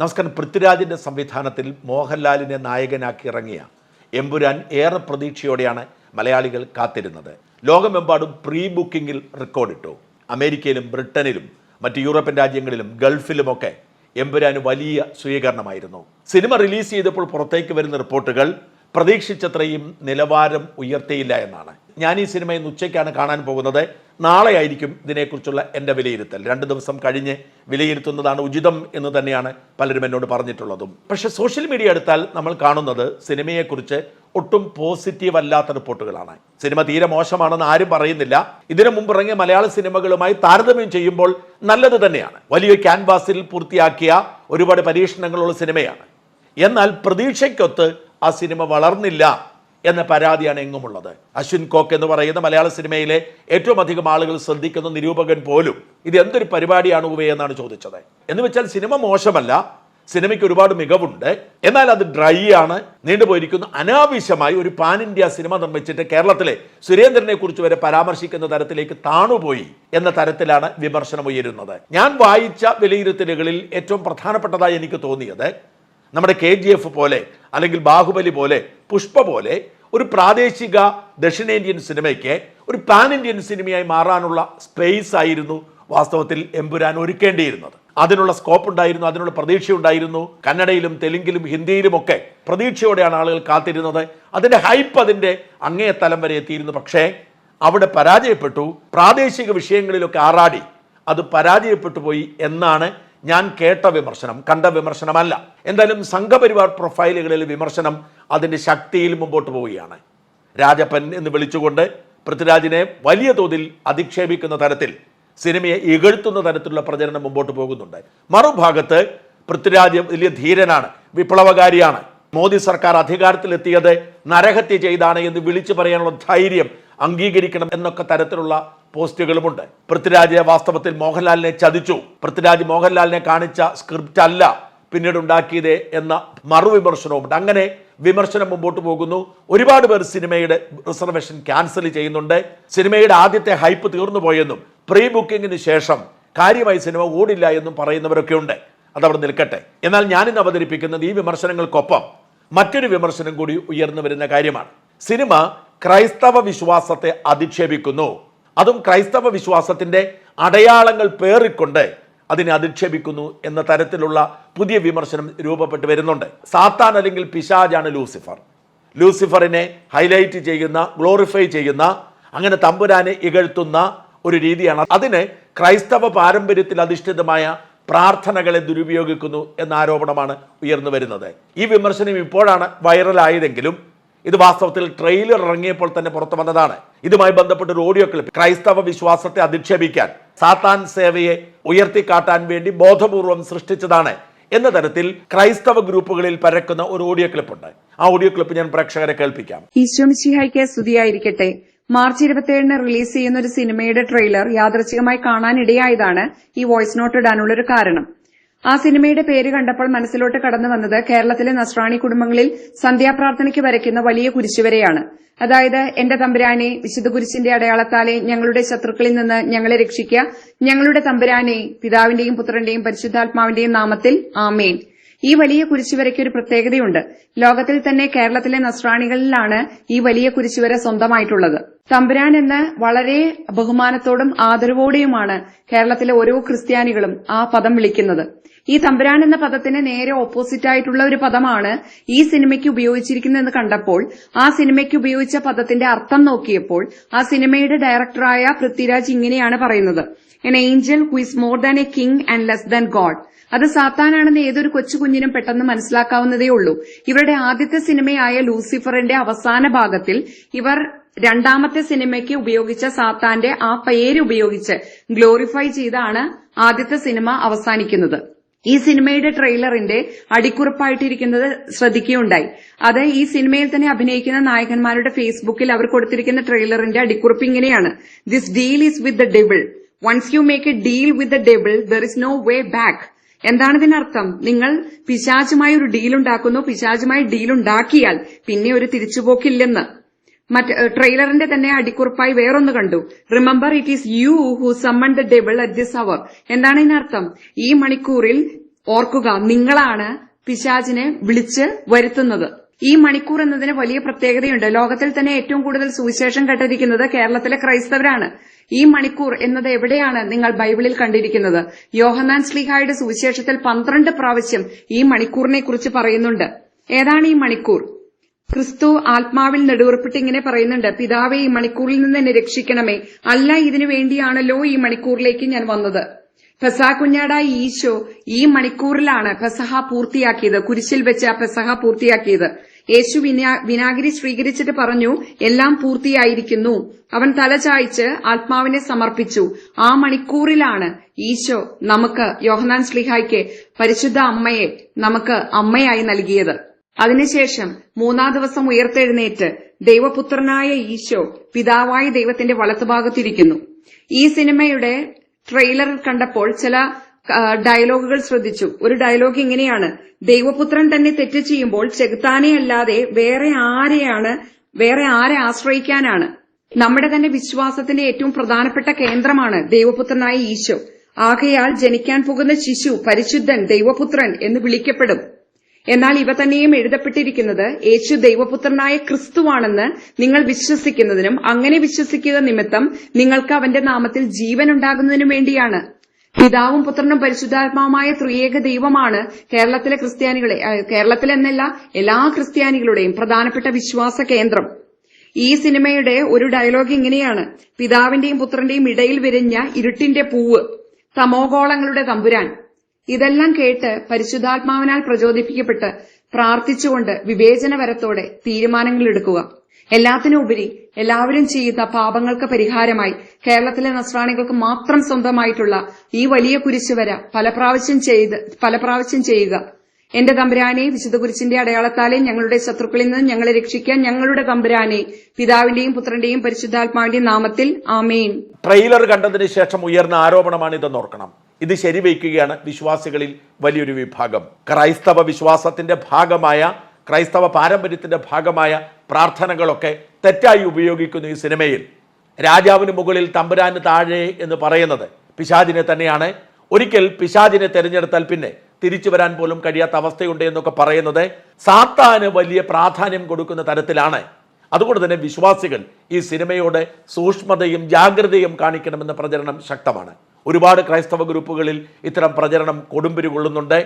നമസ്കാരം. പൃഥ്വിരാജിന്റെ സംവിധാനത്തിൽ മോഹൻലാലിനെ നായകനാക്കി ഇറങ്ങിയ എമ്പുരാൻ ഏറെ പ്രതീക്ഷയോടെയാണ് മലയാളികൾ കാത്തിരുന്നത്. ലോകമെമ്പാടും പ്രീ ബുക്കിംഗിൽ റെക്കോർഡിട്ടു. അമേരിക്കയിലും ബ്രിട്ടനിലും മറ്റ് യൂറോപ്യൻ രാജ്യങ്ങളിലും ഗൾഫിലുമൊക്കെ എമ്പുരാന് വലിയ സ്വീകരണമായിരുന്നു. സിനിമ റിലീസ് ചെയ്തപ്പോൾ പുറത്തേക്ക് വരുന്ന റിപ്പോർട്ടുകൾ പ്രതീക്ഷിച്ചത്രയും നിലവാരം ഉയർത്തിയില്ല എന്നാണ്. ഞാൻ ഈ സിനിമ ഇന്ന് ഉച്ചയ്ക്കാണ് കാണാൻ പോകുന്നത്. നാളെ ആയിരിക്കും ഇതിനെക്കുറിച്ചുള്ള എന്റെ വിലയിരുത്തൽ. രണ്ട് ദിവസം കഴിഞ്ഞ് വിലയിരുത്തുന്നതാണ് ഉചിതം എന്ന് തന്നെയാണ് പലരും എന്നോട് പറഞ്ഞിട്ടുള്ളതും. പക്ഷെ സോഷ്യൽ മീഡിയ എടുത്താൽ നമ്മൾ കാണുന്നത് സിനിമയെക്കുറിച്ച് ഒട്ടും പോസിറ്റീവ് അല്ലാത്ത റിപ്പോർട്ടുകളാണ്. സിനിമ തീരെ മോശമാണെന്ന് ആരും പറയുന്നില്ല. ഇതിനു മുമ്പ് ഇറങ്ങിയ മലയാള സിനിമകളുമായി താരതമ്യം ചെയ്യുമ്പോൾ നല്ലത് തന്നെയാണ്. വലിയ ക്യാൻവാസിൽ പൂർത്തിയാക്കിയ ഒരുപാട് പരീക്ഷണങ്ങളുള്ള സിനിമയാണ്. എന്നാൽ പ്രതീക്ഷയ്ക്കൊത്ത് ആ സിനിമ വളർന്നില്ല എന്ന പരാതിയാണ് എങ്ങുമുള്ളത്. അശ്വിൻ കോക്ക് എന്ന് പറയുന്ന മലയാള സിനിമയിലെ ഏറ്റവും അധികം ആളുകൾ ശ്രദ്ധിക്കുന്ന നിരൂപകൻ പോലും ഇത് എന്തൊരു പരിപാടിയാണ് ഉവേ എന്നാണ് ചോദിച്ചത്. എന്ന് വെച്ചാൽ സിനിമ മോശമല്ല സിനിമയ്ക്ക് ഒരുപാട് മികവുണ്ട്. എന്നാൽ അത് ഡ്രൈ ആണ്. നീണ്ടുപോയിരിക്കുന്നു അനാവശ്യമായി ഒരു പാൻ ഇന്ത്യ സിനിമ നിർമ്മിച്ചിട്ട് കേരളത്തിലെ സുരേന്ദ്രനെ കുറിച്ച് വരെ പരാമർശിക്കുന്ന തരത്തിലേക്ക് താണുപോയി എന്ന തരത്തിലാണ് വിമർശനം ഉയരുന്നത്. ഞാൻ വായിച്ച വിലയിരുത്തലുകളിൽ ഏറ്റവും പ്രധാനപ്പെട്ടതായി എനിക്ക് തോന്നിയത് നമ്മുടെ കെ ജി എഫ് പോലെ അല്ലെങ്കിൽ ബാഹുബലി പോലെ പുഷ്പ പോലെ ഒരു പ്രാദേശിക ദക്ഷിണേന്ത്യൻ സിനിമയ്ക്ക് ഒരു പാൻ ഇന്ത്യൻ സിനിമയായി മാറാനുള്ള സ്പേസ് ആയിരുന്നു വാസ്തവത്തിൽ എമ്പുരാൻ ഒരുക്കേണ്ടിയിരുന്നത്. അതിനുള്ള സ്കോപ്പ് ഉണ്ടായിരുന്നു അതിനുള്ള പ്രതീക്ഷ ഉണ്ടായിരുന്നു കന്നഡയിലും തെലുങ്കിലും ഹിന്ദിയിലുമൊക്കെ പ്രതീക്ഷയോടെയാണ് ആളുകൾ കാത്തിരുന്നത്. അതിന്റെ ഹൈപ്പ് അതിന്റെ അങ്ങേ തലം വരെ എത്തിയിരുന്നു. പക്ഷേ അവിടെ പരാജയപ്പെട്ടു പ്രാദേശിക വിഷയങ്ങളിലൊക്കെ ആറാടി. അത് പരാജയപ്പെട്ടു പോയി എന്നാണ് ഞാൻ കേട്ട വിമർശനം കണ്ട വിമർശനമല്ല. എന്തായാലും സംഘപരിവാർ പ്രൊഫൈലുകളിൽ വിമർശനം അതിന്റെ ശക്തിയിൽ മുമ്പോട്ട് പോവുകയാണ്. രാജപ്പൻ എന്ന് വിളിച്ചുകൊണ്ട് പൃഥ്വിരാജിനെ വലിയ തോതിൽ അധിക്ഷേപിക്കുന്ന തരത്തിൽ സിനിമയെ ഇകഴ്ത്തുന്ന തരത്തിലുള്ള പ്രചരണം മുമ്പോട്ട് പോകുന്നുണ്ട്. മറുഭാഗത്ത് പൃഥ്വിരാജ് വലിയ ധീരനാണ് വിപ്ലവകാരിയാണ്. മോദി സർക്കാർ അധികാരത്തിലെത്തിയത് നരഹത്യ ചെയ്താണ് എന്ന് വിളിച്ചു പറയാനുള്ള ധൈര്യം അംഗീകരിക്കണം എന്നൊക്കെ തരത്തിലുള്ള പോസ്റ്റുകളുമുണ്ട്. പൃഥ്വിരാജ് വാസ്തവത്തിൽ മോഹൻലാലിനെ ചതിച്ചു. പൃഥ്വിരാജ് മോഹൻലാലിനെ കാണിച്ച സ്ക്രിപ്റ്റ് അല്ല പിന്നീട് ഉണ്ടാക്കിയത് എന്ന മറുവിമർശനവുമുണ്ട് അങ്ങനെ വിമർശനം മുമ്പോട്ട് പോകുന്നു. ഒരുപാട് പേർ സിനിമയുടെ റിസർവേഷൻ ക്യാൻസൽ ചെയ്യുന്നുണ്ട്. സിനിമയുടെ ആദ്യത്തെ ഹൈപ്പ് തീർന്നു പോയെന്നും പ്രീ ബുക്കിങ്ങിന് ശേഷം കാര്യമായി സിനിമ ഓടില്ല എന്നും പറയുന്നവരൊക്കെ ഉണ്ട്. അതവിടെ നിൽക്കട്ടെ. എന്നാൽ ഞാനിന്ന് അവതരിപ്പിക്കുന്നത് ഈ വിമർശനങ്ങൾക്കൊപ്പം മറ്റൊരു വിമർശനം കൂടി ഉയർന്നു വരുന്ന കാര്യമാണ്. സിനിമ ക്രൈസ്തവ വിശ്വാസത്തെ അധിക്ഷേപിക്കുന്നു. അതും ക്രൈസ്തവ വിശ്വാസത്തിന്റെ അടയാളങ്ങൾ പേറിക്കൊണ്ട് അതിനെ അധിക്ഷേപിക്കുന്നു എന്ന തരത്തിലുള്ള പുതിയ വിമർശനം രൂപപ്പെട്ട് വരുന്നുണ്ട്. സാത്താൻ അല്ലെങ്കിൽ പിശാജാണ് ലൂസിഫർ. ലൂസിഫറിനെ ഹൈലൈറ്റ് ചെയ്യുന്ന ഗ്ലോറിഫൈ ചെയ്യുന്ന അങ്ങനെ തമ്പുരാനെ ഇകഴ്ത്തുന്ന ഒരു രീതിയാണ്. അതിന് ക്രൈസ്തവ പാരമ്പര്യത്തിൽ അധിഷ്ഠിതമായ പ്രാർത്ഥനകളെ ദുരുപയോഗിക്കുന്നു എന്ന ആരോപണമാണ് ഉയർന്നു വരുന്നത്. ഈ വിമർശനം ഇപ്പോഴാണ് വൈറലായതെങ്കിലും ഇത് വാസ്തവത്തിൽ ട്രെയിലർ ഇറങ്ങിയപ്പോൾ തന്നെ പുറത്തു വന്നതാണ്. ഇതുമായി ബന്ധപ്പെട്ട ഒരു ഓഡിയോ ക്ലിപ്പ് ക്രൈസ്തവ വിശ്വാസത്തെ അധിക്ഷേപിക്കാൻ സാത്താൻ സേവയെ ഉയർത്തിക്കാട്ടാൻ വേണ്ടി ബോധപൂർവം സൃഷ്ടിച്ചതാണ് എന്ന തരത്തിൽ ക്രൈസ്തവ ഗ്രൂപ്പുകളിൽ പരക്കുന്ന ഒരു ഓഡിയോ ക്ലിപ്പ് ഉണ്ട്. ആ ഓഡിയോ ക്ലിപ്പ് ഞാൻ പ്രേക്ഷകരെ കേൾപ്പിക്കാം. ഈശോമിശിഹായ്ക്ക് സ്തുതിയായിരിക്കട്ടെ. മാർച്ച് ഇരുപത്തിയേഴിന് റിലീസ് ചെയ്യുന്ന ഒരു സിനിമയുടെ ട്രെയിലർ യാദൃച്ഛികമായി കാണാനിടയായതാണ് ഈ വോയിസ് നോട്ട് ഇടാനുള്ള ഒരു കാരണം. ആ സിനിമയുടെ പേര് കണ്ടപ്പോൾ മനസ്സിലോട്ട് കടന്നു വന്നത് കേരളത്തിലെ നസ്രാണി കുടുംബങ്ങളിൽ സന്ധ്യാപ്രാർത്ഥനയ്ക്ക് വരയ്ക്കുന്ന വലിയ കുരിശുവരെയാണ്. അതായത് എന്റെ തമ്പുരാനെ വിശുദ്ധ കുരിശിന്റെ അടയാളത്താലെ ഞങ്ങളുടെ ശത്രുക്കളിൽ നിന്ന് ഞങ്ങളെ രക്ഷിക്കുക ഞങ്ങളുടെ തമ്പുരാനെ പിതാവിന്റെയും പുത്രന്റെയും പരിശുദ്ധാത്മാവിന്റെയും നാമത്തിൽ ആമേൻ. ഈ വലിയ കുരിശുവരയ്ക്ക് ഒരു പ്രത്യേകതയുണ്ട്. ലോകത്തിൽ തന്നെ കേരളത്തിലെ നസ്രാണികളിലാണ് ഈ വലിയ കുരിശുവര സ്വന്തമായിട്ടുള്ളത്. തമ്പുരാൻ എന്ന് വളരെ ബഹുമാനത്തോടും ആദരവോടെയുമാണ് കേരളത്തിലെ ഓരോ ക്രിസ്ത്യാനികളും ആ പദം വിളിക്കുന്നത്. ഈ തമ്പുരാൻ എന്ന പദത്തിന് നേരെ ഓപ്പോസിറ്റ് ആയിട്ടുള്ള ഒരു പദമാണ് ഈ സിനിമയ്ക്ക് ഉപയോഗിച്ചിരിക്കുന്നതെന്ന് കണ്ടപ്പോൾ ആ സിനിമയ്ക്ക് ഉപയോഗിച്ച പദത്തിന്റെ അർത്ഥം നോക്കിയപ്പോൾ ആ സിനിമയുടെ ഡയറക്ടറായ പൃഥ്വിരാജ് ഇങ്ങനെയാണ് പറയുന്നത്. An angel who is more than a king and less than god അത് സാത്താനാണെന്ന് ഏതൊരു കൊച്ചു കുഞ്ഞിനും പെട്ടെന്ന് മനസ്സിലാക്കാവുന്നതേ ഉള്ളൂ. ഇവരുടെ ആദ്യത്തെ സിനിമയായ ലൂസിഫറിന്റെ അവസാന ഭാഗത്തിൽ ഇവർ രണ്ടാമത്തെ സിനിമയ്ക്ക് ഉപയോഗിച്ച സാത്താന്റെ ആ പേര് ഉപയോഗിച്ച് ഗ്ലോറിഫൈ ചെയ്താണ് ആദ്യത്തെ സിനിമ അവസാനിക്കുന്നത്. ഈ സിനിമയുടെ ട്രെയിലറിന്റെ അടിക്കുറിപ്പായിട്ടിരിക്കുന്നത് ശ്രദ്ധിക്കുകയുണ്ടായി. അത് ഈ സിനിമയിൽ തന്നെ അഭിനയിക്കുന്ന നായകന്മാരുടെ ഫേസ്ബുക്കിൽ അവർ കൊടുത്തിരിക്കുന്ന ട്രെയിലറിന്റെ അടിക്കുറിപ്പ് ഇങ്ങനെയാണ്. This deal is with the devil once you make a deal with the devil there is no way back എന്താണ് ഇതിനർത്ഥം? നിങ്ങൾ പിശാചുമായി ഒരു ഡീൽ ഉണ്ടാക്കുന്നു പിശാചുമായി ഡീൽ ഉണ്ടാക്കിയാൽ പിന്നെ ഒരു തിരിച്ചുപോക്കില്ലെന്ന്. മറ്റ് ട്രെയിലറിന്റെ തന്നെ അടിക്കുറിപ്പായി വേറൊന്ന് കണ്ടു. Remember it is you who summon the devil at this hour എന്താണ് ഇതിനർത്ഥം ഈ മണിക്കൂറിൽ ഓർക്കുക നിങ്ങളാണ് പിശാചിനെ വിളിച്ച് വരുത്തുന്നത്. ഈ മണിക്കൂർ എന്നതിന് വലിയ പ്രത്യേകതയുണ്ട്. ലോകത്തിൽ തന്നെ ഏറ്റവും കൂടുതൽ സുവിശേഷം കേട്ടിരിക്കുന്നത് കേരളത്തിലെ ക്രൈസ്തവരാണ്. ഈ മണിക്കൂർ എന്നത് എവിടെയാണ് നിങ്ങൾ ബൈബിളിൽ കണ്ടിരിക്കുന്നത്? യോഹന്നാൻ സ്ലിഹായുടെ സുവിശേഷത്തിൽ പന്ത്രണ്ട് പ്രാവശ്യം ഈ മണിക്കൂറിനെ കുറിച്ച് പറയുന്നുണ്ട്. ഏതാണ് ഈ മണിക്കൂർ? ക്രിസ്തു ആത്മാവിൽ നെടുവർപ്പിട്ട് ഇങ്ങനെ പറയുന്നുണ്ട് പിതാവെ ഈ മണിക്കൂറിൽ നിന്ന് എന്നെ രക്ഷിക്കണമേ. അല്ല ഇതിനു വേണ്ടിയാണല്ലോ ഈ മണിക്കൂറിലേക്ക് ഞാൻ വന്നത്. പെസഹ കുഞ്ഞാടായ ഈശോ ഈ മണിക്കൂറിലാണ് പെസഹ പൂർത്തിയാക്കിയത്. കുരിശിൽ വെച്ച് പെസഹ പൂർത്തിയാക്കിയത്. യേശു വിനാഗിരി സ്വീകരിച്ചിട്ട് പറഞ്ഞു എല്ലാം പൂർത്തിയായിരിക്കുന്നു. അവൻ തല ചായ്ച്ച് ആത്മാവിനെ സമർപ്പിച്ചു. ആ മണിക്കൂറിലാണ് ഈശോ നമുക്ക് യോഹനാൻ ശ്ലിഹായ്ക്ക് പരിശുദ്ധ അമ്മയെ നമുക്ക് അമ്മയായി നൽകിയത്. അതിനുശേഷം മൂന്നാം ദിവസം ഉയർത്തെഴുന്നേറ്റ് ദൈവപുത്രനായ ഈശോ പിതാവായ ദൈവത്തിന്റെ വലത്തുഭാഗത്തിരിക്കുന്നു. ഈ സിനിമയുടെ ട്രെയിലർ കണ്ടപ്പോൾ ചില ഡയലോഗുകൾ ശ്രദ്ധിച്ചു. ഒരു ഡയലോഗ് ഇങ്ങനെയാണ്. ദൈവപുത്രൻ തന്നെ തെറ്റ് ചെയ്യുമ്പോൾ ചെകുത്താനെ അല്ലാതെ വേറെ ആരെയാണ് വേറെ ആരെ ആശ്രയിക്കാനാണ്? നമ്മുടെ തന്നെ വിശ്വാസത്തിന്റെ ഏറ്റവും പ്രധാനപ്പെട്ട കേന്ദ്രമാണ് ദൈവപുത്രനായ ഈശോ. ആകയാൽ ജനിക്കാൻ പോകുന്ന ശിശു പരിശുദ്ധൻ ദൈവപുത്രൻ എന്ന് വിളിക്കപ്പെടും. എന്നാൽ ഇവ തന്നെയും എഴുതപ്പെട്ടിരിക്കുന്നത് യേശു ദൈവപുത്രനായ ക്രിസ്തുവാണെന്ന് നിങ്ങൾ വിശ്വസിക്കുന്നതിനും അങ്ങനെ വിശ്വസിക്കുക നിമിത്തം നിങ്ങൾക്ക് അവന്റെ നാമത്തിൽ ജീവൻ ഉണ്ടാകുന്നതിനും വേണ്ടിയാണ്. പിതാവും പുത്രനും പരിശുദ്ധാത്മാവുമായ ത്രിയേക ദൈവമാണ് കേരളത്തിലെ ക്രിസ്ത്യാനികളെ കേരളത്തിലെന്നല്ല എല്ലാ ക്രിസ്ത്യാനികളുടെയും പ്രധാനപ്പെട്ട വിശ്വാസ കേന്ദ്രം. ഈ സിനിമയുടെ ഒരു ഡയലോഗ് ഇങ്ങനെയാണ്. പിതാവിന്റെയും പുത്രന്റെയും ഇടയിൽ വിരിഞ്ഞ ഇരുട്ടിന്റെ പൂവ് തമോഗോളങ്ങളുടെ തമ്പുരാൻ. ഇതെല്ലാം കേട്ട് പരിശുദ്ധാത്മാവിനാൽ പ്രചോദിപ്പിക്കപ്പെട്ട് പ്രാർത്ഥിച്ചുകൊണ്ട് വിവേചനപരത്തോടെ തീരുമാനങ്ങൾ എടുക്കുക. എല്ലാത്തിനുപരി എല്ലാവരും ചെയ്യുന്ന പാപങ്ങൾക്ക് പരിഹാരമായി കേരളത്തിലെ നസ്രാണികൾക്ക് മാത്രം സ്വന്തമായിട്ടുള്ള ഈ വലിയ കുരിശുവര ഫലപ്രാവശ്യം ചെയ്ത് ഫലപ്രാവശ്യം ചെയ്യുക. എന്റെ തമ്പുരാനെ വിശുദ്ധ കുരിശിന്റെ അടയാളത്താലെ ഞങ്ങളുടെ ശത്രുക്കളിൽ നിന്ന് ഞങ്ങളെ രക്ഷിക്കാൻ ഞങ്ങളുടെ തമ്പുരാനെ പിതാവിന്റെയും പുത്രന്റെയും പരിശുദ്ധാത്മാവിന്റെയും നാമത്തിൽ ആമേൻ. ട്രെയിലർ കണ്ടതിന് ശേഷം ഉയർന്ന ആരോപണമാണ് ഇതെന്ന് ഓർക്കണം. ഇത് ശരിവയ്ക്കുകയാണ് വിശ്വാസികളിൽ വലിയൊരു വിഭാഗം. ക്രൈസ്തവ വിശ്വാസത്തിന്റെ ഭാഗമായ ക്രൈസ്തവ പാരമ്പര്യത്തിന്റെ ഭാഗമായ പ്രാർത്ഥനകളൊക്കെ തെറ്റായി ഉപയോഗിക്കുന്നു ഈ സിനിമയിൽ. രാജാവിന് മുകളിൽ തമ്പുരാന് താഴെ എന്ന് പറയുന്നത് പിശാചിനെ തന്നെയാണ്. ഒരിക്കൽ പിശാചിനെ തിരഞ്ഞെടുത്താൽ പിന്നെ തിരിച്ചു വരാൻ പോലും കഴിയാത്ത അവസ്ഥയുണ്ട് എന്നൊക്കെ പറയുന്നത് സാത്താന് വലിയ പ്രാധാന്യം കൊടുക്കുന്ന തരത്തിലാണ്. അതുകൊണ്ട് തന്നെ വിശ്വാസികൾ ഈ സിനിമയോടെ സൂക്ഷ്മതയും ജാഗ്രതയും കാണിക്കണമെന്ന പ്രചരണം ശക്തമാണ്. ഒരുപാട് ക്രൈസ്തവ ഗ്രൂപ്പുകളിൽ ഇത്തരം പ്രചരണം കൊടുമ്പിരി കൊള്ളുന്നുണ്ട്.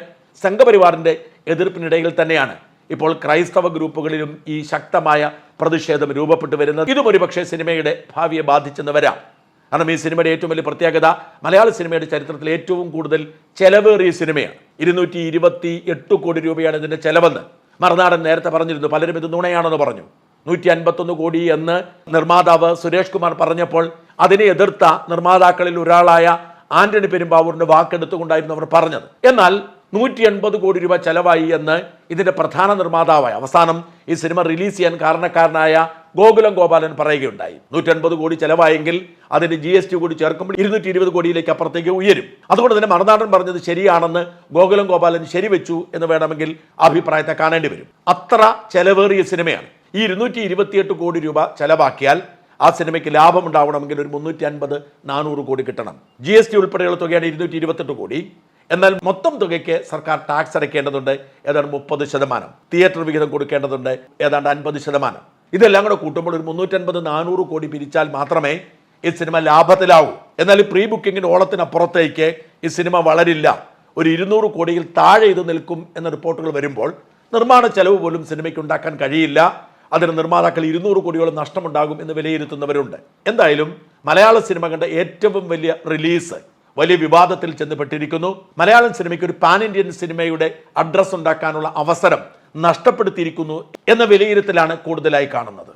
സംഘപരിവാറിന്റെ എതിർപ്പിനിടയിൽ തന്നെയാണ് ഇപ്പോൾ ക്രൈസ്തവ ഗ്രൂപ്പുകളിലും ഈ ശക്തമായ പ്രതിഷേധം രൂപപ്പെട്ടു വരുന്നത്. ഇതും ഒരുപക്ഷെ സിനിമയുടെ ഭാവിയെ ബാധിച്ചെന്ന് വരാം. കാരണം ഈ സിനിമയുടെ ഏറ്റവും വലിയ പ്രത്യേകത മലയാള സിനിമയുടെ ചരിത്രത്തിൽ ഏറ്റവും കൂടുതൽ ചെലവേറിയ സിനിമയാണ്. ഇരുന്നൂറ്റി ഇരുപത്തി എട്ട് കോടി രൂപയാണ് ഇതിന്റെ ചെലവെന്ന് മറുനാടൻ നേരത്തെ പറഞ്ഞിരുന്നു. പലരും ഇത് നുണയാണെന്ന് പറഞ്ഞു. നൂറ്റി അൻപത്തൊന്ന് കോടി എന്ന് നിർമ്മാതാവ് സുരേഷ് കുമാർ പറഞ്ഞപ്പോൾ അതിനെ എതിർത്ത നിർമ്മാതാക്കളിൽ ഒരാളായ ആന്റണി പെരുമ്പാവൂരിന്റെ വാക്കെടുത്തുകൊണ്ടായിരുന്നു അവർ പറഞ്ഞത്. എന്നാൽ നൂറ്റി എൺപത് കോടി രൂപ ചെലവായി എന്ന് ഇതിന്റെ പ്രധാന നിർമ്മാതാവായ അവസാനം ഈ സിനിമ റിലീസ് ചെയ്യാൻ കാരണക്കാരനായ ഗോകുലം ഗോപാലൻ പറയുകയുണ്ടായി. നൂറ്റി അൻപത് കോടി ചെലവായെങ്കിൽ അതിന്റെ ജി എസ് ടി കൂടി ചേർക്കുമ്പോൾ ഇരുന്നൂറ്റി ഇരുപത് കോടിയിലേക്ക് അപ്പുറത്തേക്ക് ഉയരും. അതുകൊണ്ട് തന്നെ മറുനാടൻ പറഞ്ഞത് ശരിയാണെന്ന് ഗോകുലം ഗോപാലൻ ശരിവെച്ചു എന്ന് വേണമെങ്കിൽ അഭിപ്രായത്തെ കാണേണ്ടി വരും. അത്ര ചെലവേറിയ സിനിമയാണ്. ഈ ഇരുന്നൂറ്റി ഇരുപത്തിയെട്ട് കോടി രൂപ ചെലവാക്കിയാൽ ആ സിനിമയ്ക്ക് ലാഭം ഉണ്ടാവണമെങ്കിൽ ഒരു മുന്നൂറ്റി അൻപത് നാനൂറ് കോടി കിട്ടണം. ജി എസ് ടി ഉൾപ്പെടെയുള്ള തുകയാണ് ഇരുന്നൂറ്റി ഇരുപത്തെട്ട് കോടി. എന്നാൽ മൊത്തം തുകയ്ക്ക് സർക്കാർ ടാക്സ് അടയ്ക്കേണ്ടതുണ്ട്. ഏതാണ്ട് മുപ്പത് ശതമാനം. തിയേറ്റർ വിഹിതം കൊടുക്കേണ്ടതുണ്ട്. ഏതാണ്ട് അൻപത് ശതമാനം. ഇതെല്ലാം കൂടെ കൂട്ടുമ്പോൾ ഒരു മുന്നൂറ്റൻപത് നാനൂറ് കോടി പിരിച്ചാൽ മാത്രമേ ഈ സിനിമ ലാഭത്തിലാവൂ. എന്നാൽ ഈ പ്രീ ബുക്കിങ്ങിന് ഓളത്തിനപ്പുറത്തേക്ക് ഈ സിനിമ വളരില്ല. ഒരു ഇരുന്നൂറ് കോടിയിൽ താഴെ ഇത് നിൽക്കും എന്ന റിപ്പോർട്ടുകൾ വരുമ്പോൾ നിർമ്മാണ ചെലവ് പോലും സിനിമയ്ക്ക് ഉണ്ടാക്കാൻ കഴിയില്ല. അതിന് നിർമ്മാതാക്കൾ ഇരുന്നൂറ് കോടിയോളം നഷ്ടമുണ്ടാകും എന്ന് വിലയിരുത്തുന്നവരുണ്ട്. എന്തായാലും മലയാള സിനിമ കണ്ട ഏറ്റവും വലിയ റിലീസ് വലിയ വിവാദത്തിൽ ചെന്നപ്പെട്ടിരിക്കുന്നു മലയാളം സിനിമയ്ക്ക് ഒരു പാൻ ഇന്ത്യൻ സിനിമയുടെ അഡ്രസ് ഉണ്ടാക്കാനുള്ള അവസരം നഷ്ടപ്പെടുത്തിയിരിക്കുന്നു എന്ന വിലയിരുത്തലാണ് കൂടുതലായി കാണുന്നത്.